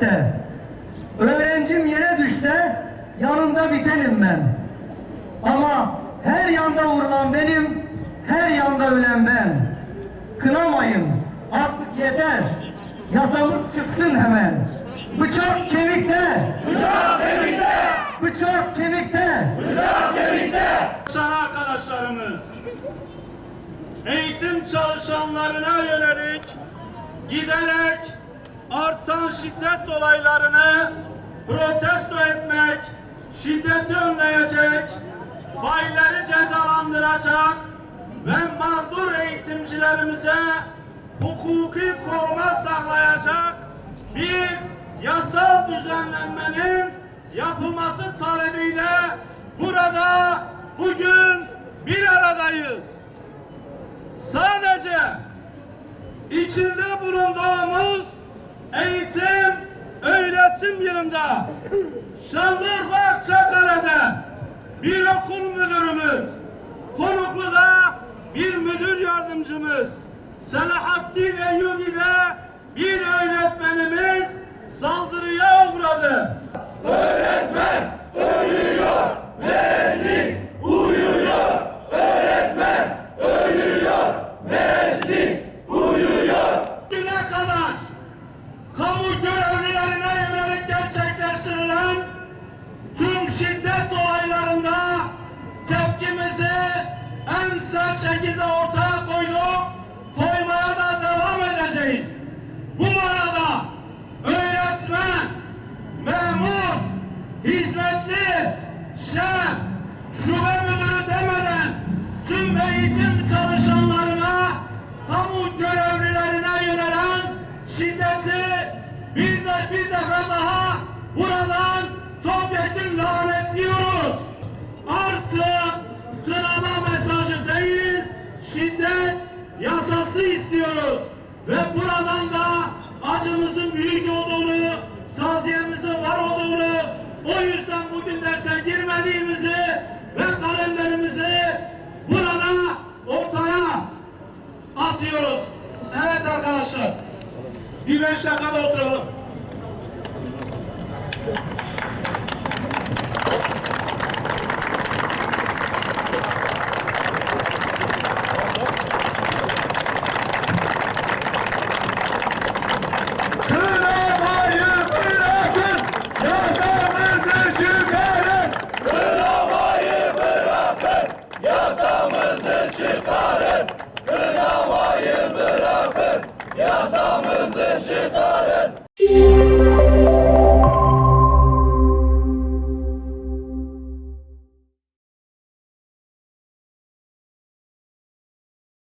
cennette. Öğrencim yere düşse yanında bitenim ben. Ama her yanda vurulan benim, her yanda ölen ben. Kınamayın, artık yeter. Yasamız çıksın hemen. Bıçak kemikte. Bıçak kemikte. Bıçak kemikte. Bıçak kemikte. Sana arkadaşlarımız. Eğitim çalışanlarına yönelik giderek artan şiddet olaylarını protesto etmek, şiddeti önleyecek, failleri cezalandıracak ve mağdur eğitimcilerimize hukuki koruma sağlayacak bir yasal düzenlenmenin yapılması talebiyle burada bugün bir aradayız. Sadece içinde bulunduğumuz eğitim, öğretim yılında Şanlıurfa Akçakale'de bir okul müdürümüz, Konuklu'da bir müdür yardımcımız, Selahattin Eyyubi'de bir öğretmenimiz saldırıya uğradı. Hizmetli, şef, şube müdürü demeden tüm eğitim çalışanlarına, kamu görevlilerine yönelen şiddeti bir de bir defa daha buradan topyekun lanetliyoruz. Artık atıyoruz. Evet arkadaşlar. Bir beş dakikada oturalım. Yasamızı çıkarın. Yasamızı çıkarın.